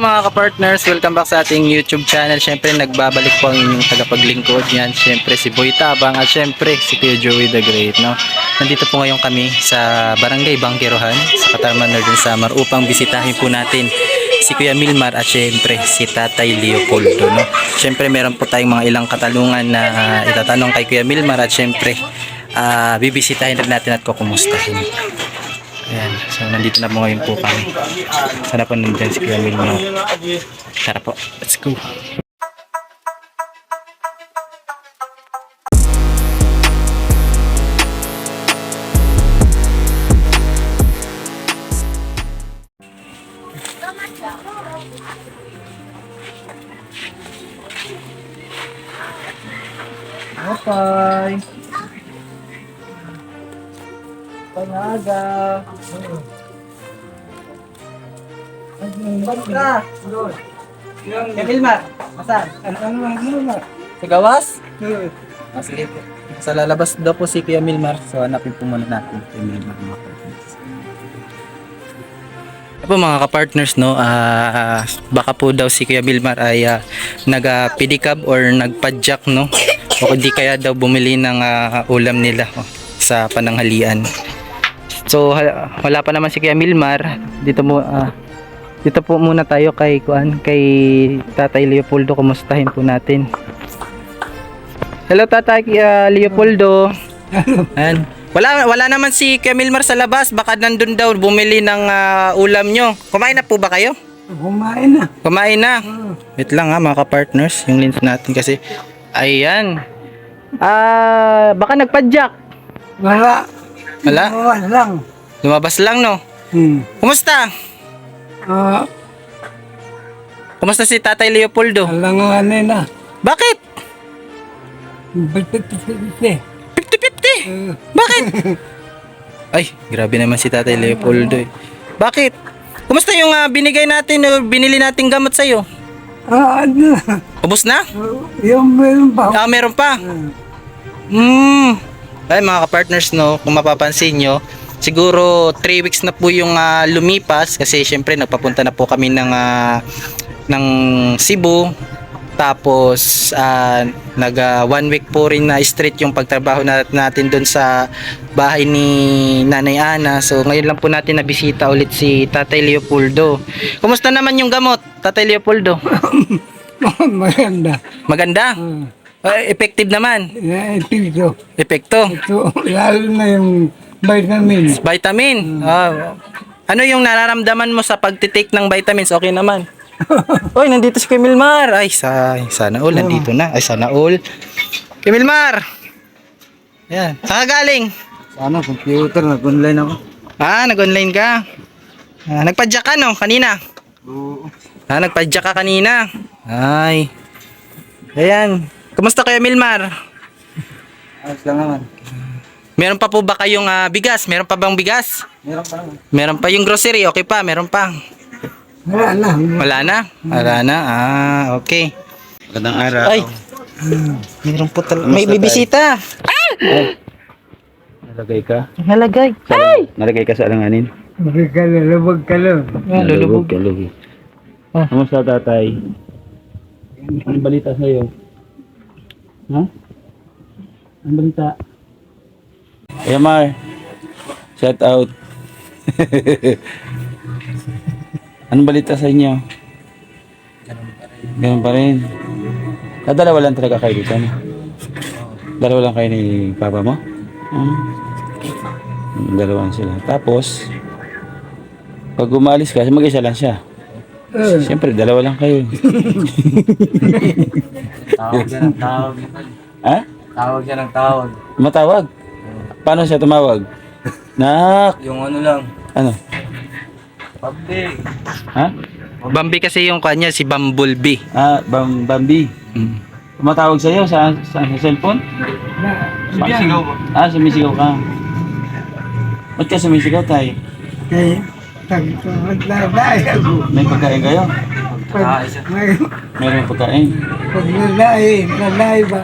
Mga kapartners, welcome back sa ating YouTube channel. Siyempre, nagbabalik po ang inyong tagapaglingkod yan. Siyempre, si Boy Tabang at siyempre, si Kuya Joey the Great. No? Nandito po ngayon kami sa Barangay Bangkirohan sa Katarman Northern Samar upang bisitahin po natin si Kuya Milmar at siyempre si Tatay Leopoldo. No? Siyempre, meron po tayong mga ilang katalungan na ah, itatanong kay Kuya Milmar at siyempre, ah, bibisitahin natin at kukumustahin. Ayan, so nandito na po ngayon po kami. Sana po nandyan si Kuya Milmar. Tara po, let's go. Okay. Pangaga. Basta. Kaya Vilma, asan? Ano ano Sa gawas? Ah, sige po. Sa lalabas daw po si Kuya Milmar. So hanapin po muna natin si Milmar mga partners. Po mga kapartners no, ah baka po daw si Kuya Milmar ay uh, nag-pedicab or nagpadjak no. O hindi kaya daw bumili ng ah, ulam nila oh, sa pananghalian. So ha- wala pa naman si Kuya Milmar. Dito mo ah, dito po muna tayo kay kuan kay Tatay Leopoldo kumustahin po natin. Hello Tatay ah, Leopoldo. Ayan. Wala wala naman si Kuya Milmar sa labas. Baka nandun daw bumili ng ah, ulam nyo. Kumain na po ba kayo? Kumain na. Kumain na. Wait lang ha mga ka-partners. Yung lens natin kasi. Ayan. Ah, baka nagpadjak. Wala. Wala? Wala lang. Lumabas lang no. Hmm. Kumusta? Ah, Kumusta si Tatay Leopoldo? alangan na. Bakit? Bitit-bitit. 50-50. Bakit? Ay, grabe naman si Tatay Leopoldo eh. Bakit? Kumusta yung ah, binigay natin o binili nating gamot sa'yo? Ah, ano? Ubus na? Yung meron pa. Ah, meron pa. Hmm. Ay, mga ka-partners, no, kung mapapansin nyo, siguro 3 weeks na po yung ah, lumipas kasi syempre nagpapunta na po kami ng ah, ng Cebu. Tapos ah, nag ah, one week po rin na straight yung pagtrabaho na, natin doon sa bahay ni Nanay Ana. So ngayon lang po natin nabisita ulit si Tatay Leopoldo. Kumusta naman yung gamot, Tatay Leopoldo? Maganda. Maganda? Ah, Ah, effective naman. ito. Epekto. Ito, lalo na yung vitamin. Vitamin. Ah, ano yung nararamdaman mo sa pagtitake ng vitamins? Okay naman. Oy, nandito si Kuya Milmar. Ay, sa, sana all. Nandito na. Ay, sana all. Kuya Milmar. Yan. Saan ka galing? Sana, computer, nag-online ako. Ah, nag-online ka. Ah, nagpadyak ka, no? Kanina. Oo. Ah, nagpadyak ka kanina. Ay. Ayan. Kumusta Kuya Milmar? Ayos lang naman. Meron pa po ba kayong ah, bigas? Meron pa bang bigas? Meron pa. Meron pa yung grocery. Okay pa, meron pa. Wala na. Wala na? Wala na? Ah, okay. Magandang araw. Ay, meron po talaga. May bibisita. Nalagay ka? Nalagay. Ay! Nalagay ka sa alanganin? Magkalalabag ka lang. Ah, lulubog. ka, lubog. Ah. Kamusta tatay? Anong balita sa'yo? Ha? Anong balita? Kuya Mar, shout out. Anong balita sa inyo? Ganun pa rin. Ah, dalawa lang talaga kayo dito, no? Dalawa lang kayo ni papa mo? Hmm. Dalawa lang sila. Tapos, pag umalis ka, mag-isa lang siya. Eh, Siyempre, dalawa lang kayo. Tawag siya ng tawag. ha? Tawag siya ng tawag. Matawag? Paano siya tumawag? Nak! Yung ano lang. Ano? Pabdi. Ha? Bambi kasi yung kanya, si Bumblebee. Ah, Bam Bambi. Mm. Tumatawag sa'yo sa, sa, sa cellphone? Sumisigaw ko. Ah, sumisigaw ka. Ba't ka sumisigaw tayo? eh, tag- Maglalay ako. May pagkain kayo? Ah, Pag, isa. may, Meron pagkain? pag lalay, lalay ba?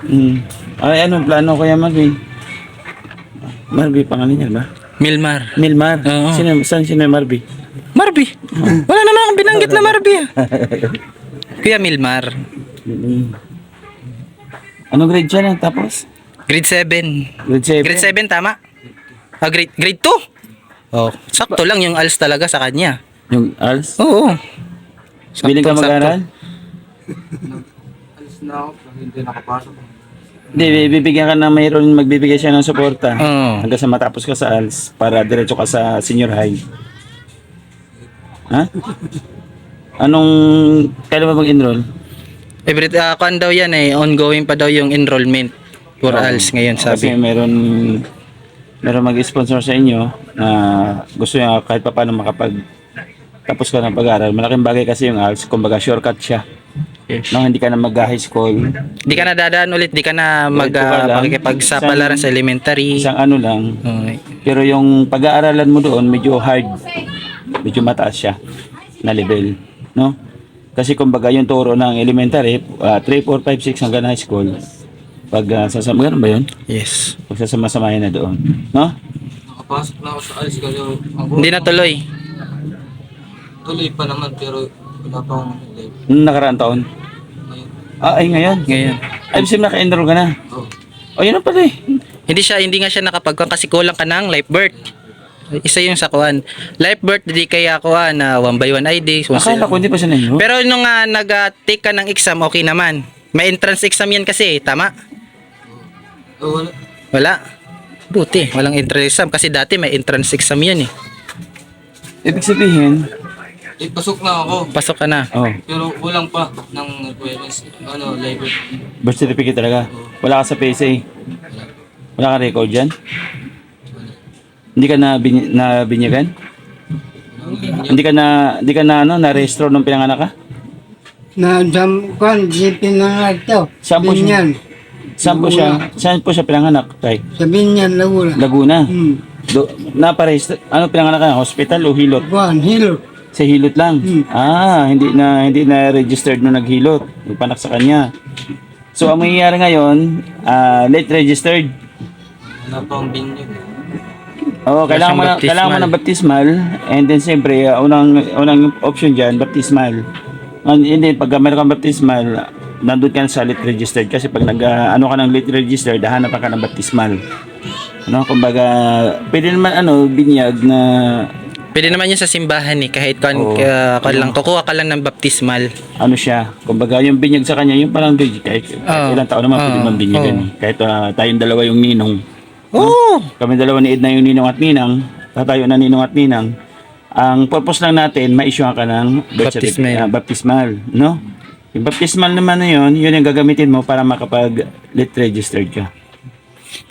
Hmm. Ay, anong plano kaya Marvin? Marvin, pangalan niya ba? Milmar. Milmar. Oo. Sino, saan sino yung Marvin? Marby, wala naman ako binanggit na Marby. ah. Kuya Milmar. Anong grade siya na tapos? Grade 7. Grade 7? Grade 7 tama? Ah, grade, grade 2? Oh, sakto lang yung ALS talaga sa kanya. Yung ALS? Oo. Biling ka Sakto, mag-aral? Alis na ako. Hindi nakapasok. Hindi, bibigyan ka na mayroon magbibigay siya ng suporta. Oo. Hanggang sa matapos ka sa ALS para diretso ka sa senior high. Ha? Anong, kailan ba mag-enroll? Every uh, kuan daw yan eh, ongoing pa daw yung enrollment for Oo. ALS ngayon Kasi sabi. meron, meron mag-sponsor sa inyo na gusto niya kahit pa paano makapag tapos ka ng pag-aaral. Malaking bagay kasi yung ALS, kumbaga shortcut siya. Yes. No, hindi ka na mag-high school. Di ka na dadaan ulit, di ka na mag Ito ka uh, lang. pakikipagsapalaran sa elementary. Isang ano lang, Okay. Pero yung pag-aaralan mo doon, medyo hard. Medyo mataas siya na level. No? Kasi kumbaga yung turo ng elementary, uh, 3, 4, 5, 6 hanggang high school. Pag uh, sasama, ganun ba yun? Yes. Pag sasama-samahin na doon. No? Nakapasok na ako sa alis kasi Hindi na tuloy. tuloy pa naman pero wala pa akong live. Nung nakaraang taon. Ngayon. Ah, ay ngayon. Ngayon. Ay, sim naka-enroll ka na. Oh. O, yun na pala eh. Hindi siya hindi nga siya nakapagkuhan kasi kulang ka ng life birth. Isa yung sa kuhan. Life birth di kaya kuhan na one by one ID. So, Akala ko hindi pa siya na Pero nung uh, nag-take ka ng exam, okay naman. May entrance exam yan kasi, tama? Oh, wala. Wala. Buti, walang entrance exam kasi dati may entrance exam yan eh. Ibig sabihin, Eh, pasok na ako. Pasok ka na. oh, Pero kulang pa ng requirements. Ano, live. birth certificate talaga. Wala ka sa PSA. Wala ka record dyan? Hindi ka na, bin, na binyagan? Hindi ka na, hindi ka na ano, na-restro nung pinanganak ka? Na dam kwan, di pinangat to. Saan po siya? Binyan. Saan po siya, saan po siya pinanganak? Tay? Sa Binyan, Laguna. Laguna. Hmm. Do, naparehistro, ano pinanganak ka? Hospital o hilot? Kwan, hilo. Sa hilot lang. Hmm. Ah, hindi na hindi na registered nung naghilot. Ipanak sa kanya. So ang mangyayari ngayon, ah, late registered. Wala pa akong binyag. Oo, kailangan mo na, kailangan mo ng baptismal and then siyempre uh, unang unang option diyan baptismal. And, and then pag meron kang baptismal, nandun ka na sa late registered kasi pag nag uh, ano ka ng late registered, hahanap ka ng baptismal. Ano, kumbaga pwede naman ano binyag na Pwede naman yun sa simbahan eh, kahit kan, Oo. ka, ka lang, kukuha ka lang ng baptismal. ano siya, kumbaga yung binyag sa kanya, yung parang big, kahit, kahit Oo. ilang taon naman pwede Oo. man binyagan Oo. eh. Kahit uh, tayong dalawa yung ninong. Oo! Kami dalawa ni Edna yung ninong at ninang, tatayo na ninong at ninang. Ang purpose lang natin, ma-issue ka ng birth Baptismal. ah, baptismal, no? Yung baptismal naman na yun, yun yung gagamitin mo para makapag late registered ka.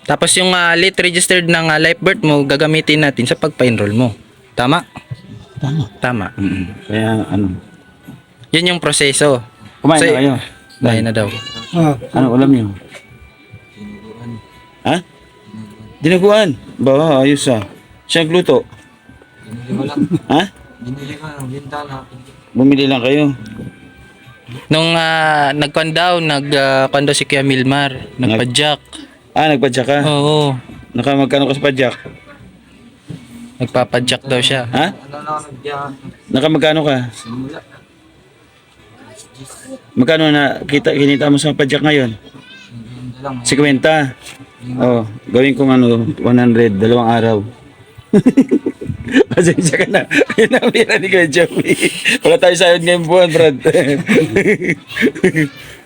Tapos yung ah, late registered ng ah, life birth mo, gagamitin natin sa pagpa-enroll mo. Tama? Tama. Tama. Kaya ano, Yun yung proseso. kumain So, na kayo. Dahil na daw. Oh, Ano ulam niyo? Ha? Dinaguan. Ba, ayos ah. Siya ko lang. Ha? Bumili lang kayo. Nung uh, nagkwan daw, nagkwan daw si Kuya Milmar, nagpa-jack. Ah, nagpadyak ka? Oo. Naka magkano ka sa padyak? Nagpapa-jack daw siya. Ha? Ano na ako. Naka magkano ka? Simula. Magkano na kita kinita mo sa padyak ngayon? Lang. 50. Oh, gawin kong ano, 100, dalawang araw. Pasensya ka na. Ayun ang pira ni Kuya Joey. Wala tayo sayod ngayong buwan, Brad.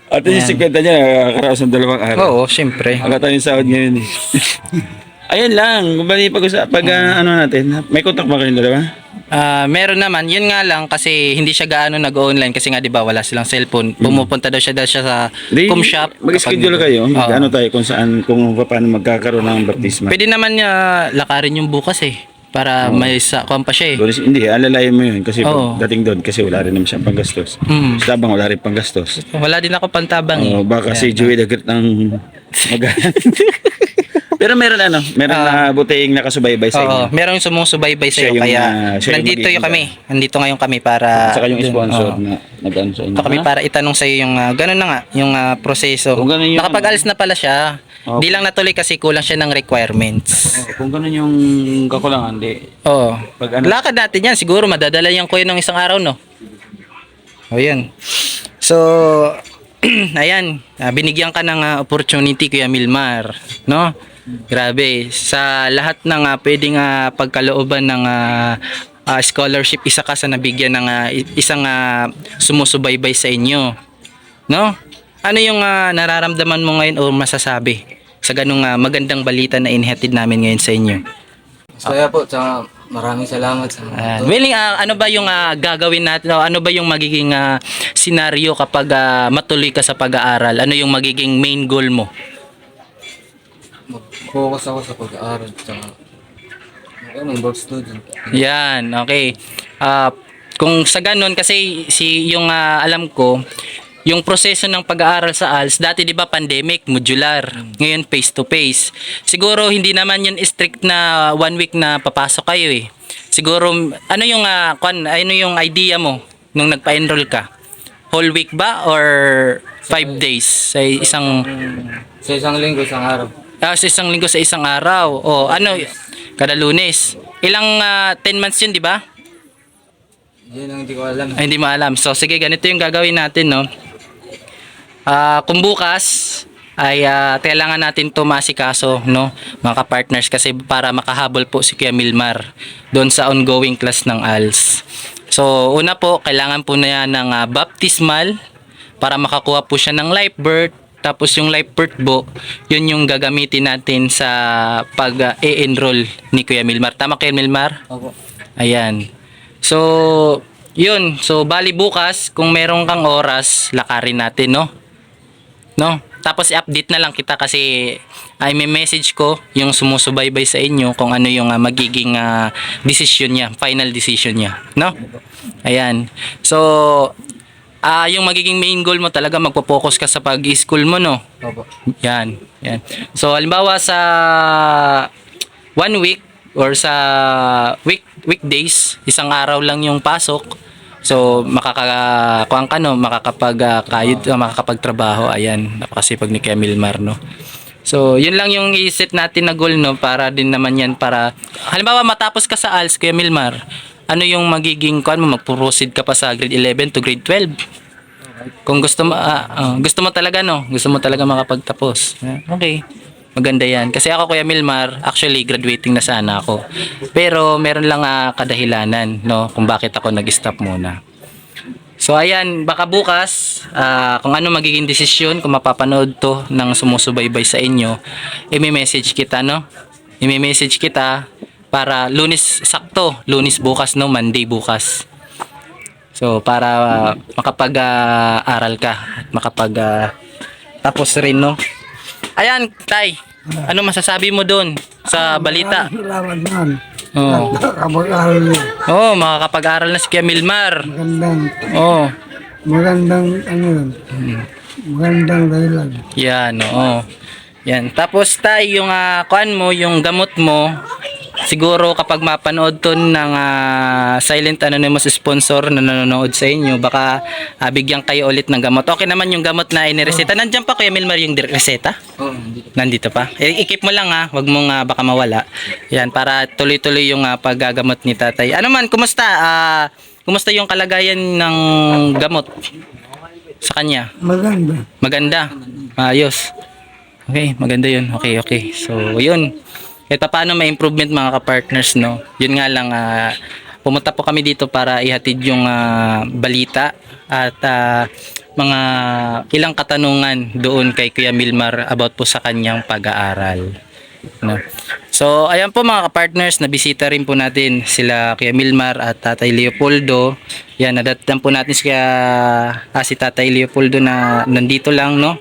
At yung 50 niya, nakakaraos ng dalawang araw. Oo, syempre. Wala tayong sahod ngayon eh. Ayun lang, bali pag, pag ah, ano natin, may contact ba kayong dalawa? Ah, meron naman, yun nga lang kasi hindi siya gaano nag-online kasi nga 'di ba wala silang cellphone. Pumupunta daw siya daw siya sa Di, com shop. Mag-schedule kapag- kayo, Oo. mag-ano tayo kung saan, kung paano magkakaroon ng baptisma. Pwede naman niya lakarin yung bukas eh para may sa kuwan pa siya eh. Doon, hindi, alalayan mo yun kasi Oo. pag dating doon kasi wala rin naman siyang panggastos. Mm. Sa tabang wala rin panggastos. Wala din ako pantabang eh. Oh, baka si Joey Dagat ng mag Pero meron ano, meron na butihing nakasubaybay sa inyo. Oo, merong sumusubaybay sa Siya iyo yung, kaya ah, siya yung nandito yung magiging- kami. Nandito ngayon kami para Saka yung sponsor Oo. na nag-ano sa inyo. Ito kami para itanong sa iyo yung ah, ganun na nga, yung ah, proseso. Kung ganun yung- Nakapag-alis na pala siya. Okay. Di lang natuloy kasi kulang siya ng requirements. Oh, kung ganun yung kakulangan, di. Oo. Pag ano, Lakad natin yan. Siguro madadala yan ko yun ng isang araw, no? O yun. So, ayan, ah, binigyan ka ng ah, opportunity Kuya Milmar, no? Grabe, sa lahat ng ah, pwedeng ah, pagkalooban ng ah, ah, scholarship, isa ka sa nabigyan ng i- isang ah, sumusubaybay sa inyo. No? Ano yung ah, nararamdaman mo ngayon o masasabi sa ganung ah, magandang balita na inhatid namin ngayon sa inyo? Saya po, tsaka maraming salamat sa mga to. Willing, ah, ano ba yung ah, gagawin natin o ano ba yung magiging ah, senaryo kapag ah, matuloy ka sa pag-aaral? Ano yung magiging main goal mo? Mag-focus ako sa pag-aaral, tsaka mag work student. Yan, okay. Ah, kung sa ganun kasi si yung ah, alam ko yung proseso ng pag-aaral sa ALS, dati 'di ba pandemic, modular. Ngayon face to face. Siguro hindi naman 'yun strict na one week na papasok kayo eh. Siguro ano yung ah, kwan, ano yung idea mo nung nagpa-enroll ka? Whole week ba or five days sa isang Sa isang linggo, isang araw. Ah, sa isang linggo sa isang araw. O ano, kada lunes. Ilang ah, 10 months yun, di ba? Yun ang hindi ko alam. Ay, hindi mo alam. So, sige, ganito yung gagawin natin, no? Ah, kung bukas, ay ah, kailangan natin to masikaso, no? Mga ka-partners, kasi para makahabol po si Kuya Milmar doon sa ongoing class ng ALS. So, una po, kailangan po na yan ng ah, baptismal para makakuha po siya ng life birth. Tapos yung life birth po, yun yung gagamitin natin sa pag-e-enroll ni Kuya Milmar. Tama Kuya Milmar? Opo. Ayan. So, yun. So, bali bukas, kung meron kang oras, lakarin natin, no? No? Tapos, i-update na lang kita kasi ay may message ko yung sumusubaybay sa inyo kung ano yung ah, magiging ah, decision niya, final decision niya, no? Ayan. So, ah yung magiging main goal mo talaga magpo-focus ka sa pag-school mo, no? Opo. Yan, yan. So halimbawa sa one week or sa week weekdays, isang araw lang yung pasok. So makaka kuan ka no, makakapag ah, kayod, ah, makakapagtrabaho. Ayan, napakasipag ni Kuya Milmar no. So, yun lang yung i-set natin na goal no para din naman yan para halimbawa matapos ka sa ALS Kuya Milmar, ano yung magiging kuan mo mag-proceed ka pa sa grade 11 to grade 12? Kung gusto mo ah, ah, gusto mo talaga no, gusto mo talaga makapagtapos. Ah, Okay. Maganda 'yan. Kasi ako Kuya Milmar, actually graduating na sana ako. Pero meron lang ah, kadahilanan no kung bakit ako nag-stop muna. So ayan, baka bukas ah, kung ano magiging desisyon kung mapapanood to ng sumusubaybay sa inyo, i-message kita no. I-message kita para lunes sakto, lunes bukas no, Monday bukas. So para uh, makapag-aral ka at makapag ah, tapos rin no. Ayan, Tay. Ano masasabi mo doon sa balita? Niya. Oh, makakapag-aral na si Kuya Milmar. Magandang, Oh. magandang, ano yun, magandang dahilan. Yan, oo. Yan. Tapos tay, yung uh, kuan mo, yung gamot mo, siguro kapag mapanood to ng ah, Silent Anonymous sponsor na nanonood sa inyo, baka ah, bigyan kayo ulit ng gamot. Okay naman yung gamot na inireseta. Nandiyan pa Kuya Milmar yung reseta? Oh, hindi. Nandito pa. Eh, i-keep mo lang ha, wag mong ah, baka mawala. Yan, para tuloy-tuloy yung ah, paggagamot ni tatay. Ano man, kumusta? Ah, kumusta yung kalagayan ng gamot sa kanya? Maganda. Maganda. Ayos. Okay, maganda yun. Okay, okay. So, yun. Ito paano may improvement mga ka-partners, no? Yun nga lang, ah, pumunta po kami dito para ihatid yung ah, balita at ah, mga ilang katanungan doon kay Kuya Milmar about po sa kanyang pag-aaral. No? So, ayan po mga ka-partners, nabisita rin po natin sila Kuya Milmar at Tatay Leopoldo. Yan, nadatnan po natin si, Kuya, si Tatay Leopoldo na nandito lang, no?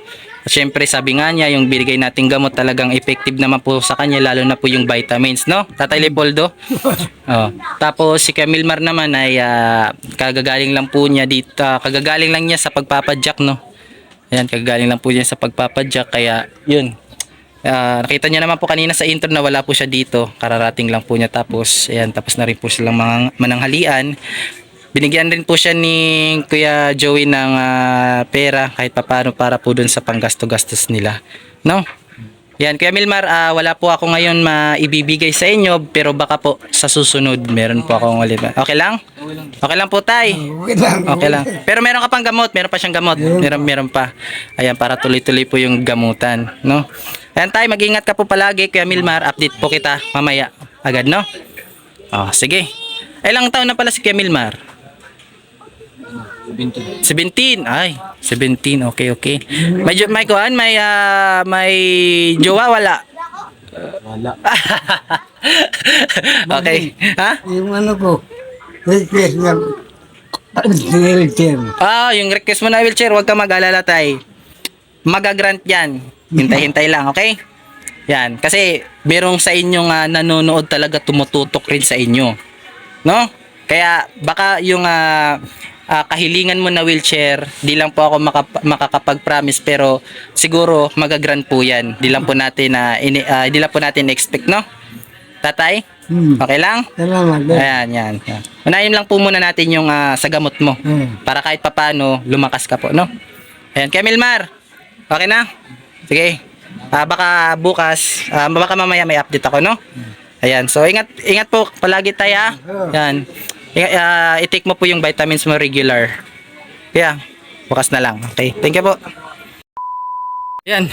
At syempre, sabi nga niya, yung binigay nating gamot talagang effective naman po sa kanya, lalo na po yung vitamins, no? Tatay Leopoldo? oh. Tapos, si Kuya Milmar naman ay ah, kagagaling lang po niya dito, ah, kagagaling lang niya sa pagpapadyak, no? Ayan, kagagaling lang po niya sa pagpapadyak, kaya, yun, Ah, nakita niya naman po kanina sa intro na wala po siya dito. Kararating lang po niya tapos ayan tapos na rin po silang mga mananghalian. Binigyan rin po siya ni Kuya Joey ng ah, pera kahit papaano para po dun sa panggasto-gastos nila. No? Yan, Kuya Milmar, ah, wala po ako ngayon maibibigay sa inyo, pero baka po sa susunod meron po akong ulit. Okay lang? Okay lang po, Tay. Okay lang. Okay lang. Pero meron ka pang gamot, meron pa siyang gamot. Meron, meron pa. Ayan, para tuloy-tuloy po yung gamutan, no? Ayan, Tay, mag-ingat ka po palagi, Kuya Milmar. Update po kita mamaya. Agad, no? Oh, sige. Ilang taon na pala si Kuya Milmar? 20. 17. Ay, 17. Okay, okay. May jo- may kuan, may ah, may jowa wala. Wala. okay. Ha? Yung ano ko, request na wheelchair. Ah, yung request mo na wheelchair, huwag ka mag-alala, tay. Magagrant yan. Hintay-hintay lang, okay? Yan. Kasi, merong sa inyong ah, nanonood talaga tumututok rin sa inyo. No? Kaya, baka yung ah, ah, kahilingan mo na wheelchair, di lang po ako makap- makakapag-promise, pero siguro magagrant po yan. Di lang po natin, na ini, ah, di lang po natin expect, no? Tatay? Hmm. Okay lang? Salamat. eh. Ayan, yan. yan. Unahin lang po muna natin yung ah, sa gamot mo. Hmm. Para kahit papano, lumakas ka po, no? Ayan, kaya Milmar, okay na? Sige. Ah, baka bukas, ah, baka mamaya may update ako, no? Ayan, so ingat, ingat po palagi tayo, ah. Ayan. Ah, i-take mo po yung vitamins mo regular. Kaya, bukas na lang. Okay, thank you po. Ayan.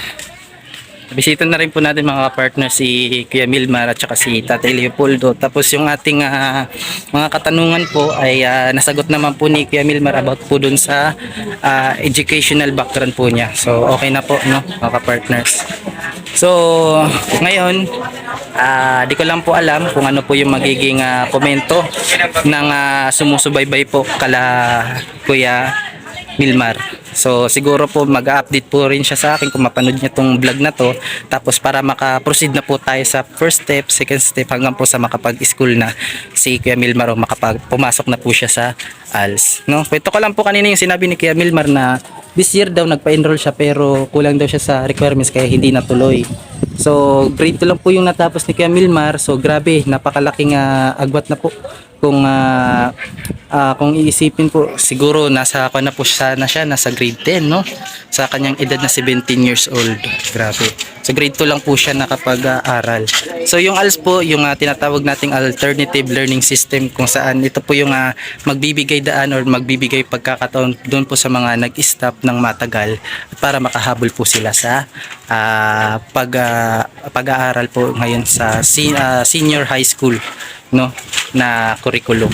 Bisita na rin po natin mga partner si Kuya Milmar at saka si Tatay Leopoldo. Tapos yung ating ah, mga katanungan po ay ah, nasagot naman po ni Kuya Milmar about po dun sa ah, educational background po niya. So okay na po no mga partners. So ngayon ah, di ko lang po alam kung ano po yung magiging ah, komento ng ah, sumusubaybay po kala Kuya Milmar. So siguro po mag-update po rin siya sa akin kung mapanood niya tong vlog na to. Tapos para maka-proceed na po tayo sa first step, second step hanggang po sa makapag-school na si Kuya Milmar o makapag pumasok na po siya sa ALS. No? Kwento ko lang po kanina yung sinabi ni Kuya Milmar na this year daw nagpa-enroll siya pero kulang daw siya sa requirements kaya hindi natuloy. So grade 2 lang po yung natapos ni Kuya Milmar. So grabe, napakalaking ah, agwat na po kung ah, ah, kung iisipin po siguro nasa ako na po siya na siya nasa grade 10 no? Sa kanyang edad na 17 years old. Grabe. So grade 2 lang po siya nakapag-aaral. So yung ALS po yung ah, tinatawag nating alternative learning system kung saan ito po yung ah, magbibigay daan or magbibigay pagkakataon doon po sa mga nag-stop ng matagal para makahabol po sila sa ah, pag ah, pag-aaral po ngayon sa ah, senior high school no na curriculum.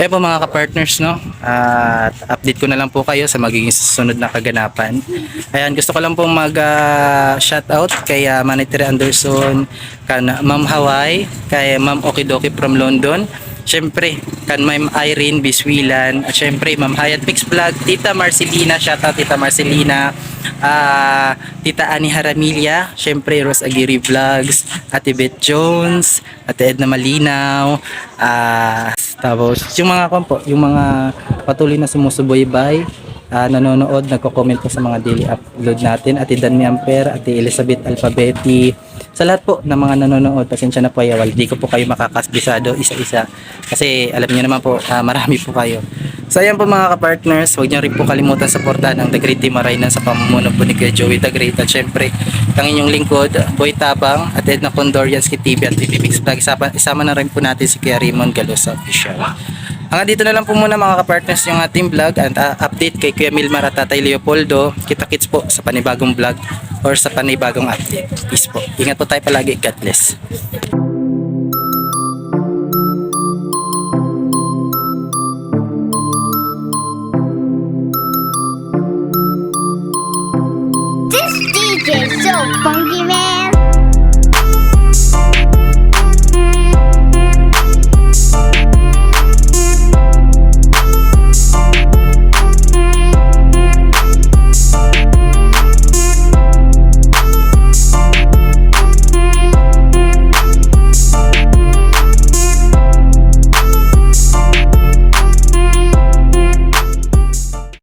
Eh po mga ka-partners no, at update ko na lang po kayo sa magiging susunod na kaganapan. Ayan, gusto ko lang pong mag ah, shout out kay uh, Manitiri Anderson, kan Ma'am Hawaii, kay Ma'am Okidoki from London. Siyempre, kan Ma'am Irene Biswilan, at siyempre Ma'am Hayat Mix Vlog, Tita Marcelina, shout out Tita Marcelina, ah Tita Ani Haramilya, siyempre Rose Aguirre Vlogs, Ate Beth Jones, Ate Edna Malinaw, ah tapos yung mga kompo, yung mga patuloy na sumusubaybay, ah, nanonood, nagko-comment po sa mga daily upload natin, Ate Dan Miamper, Ate Elizabeth Alphabeti, sa lahat po ng mga nanonood, pasensya na po ayawal, di ko po kayo makakasbisado isa-isa kasi alam niyo naman po, ah, marami po kayo. So ayan po mga ka-partners, huwag niyo rin po kalimutan supportahan ang The Great Team Araynan sa pamumuno po ni Joey The Great at syempre ang inyong lingkod, Boy Tabang at Edna Condorians TV at TV Mix Vlog. Isama, isama na rin po natin si Kuya Raymond Galosa Official. Hanggang dito na lang po muna mga ka-partners yung ating vlog and ah, update kay Kuya Milmar at Tatay Leopoldo. Kita-kits po sa panibagong vlog or sa panibagong update. Peace po. Ingat po tayo palagi. God bless.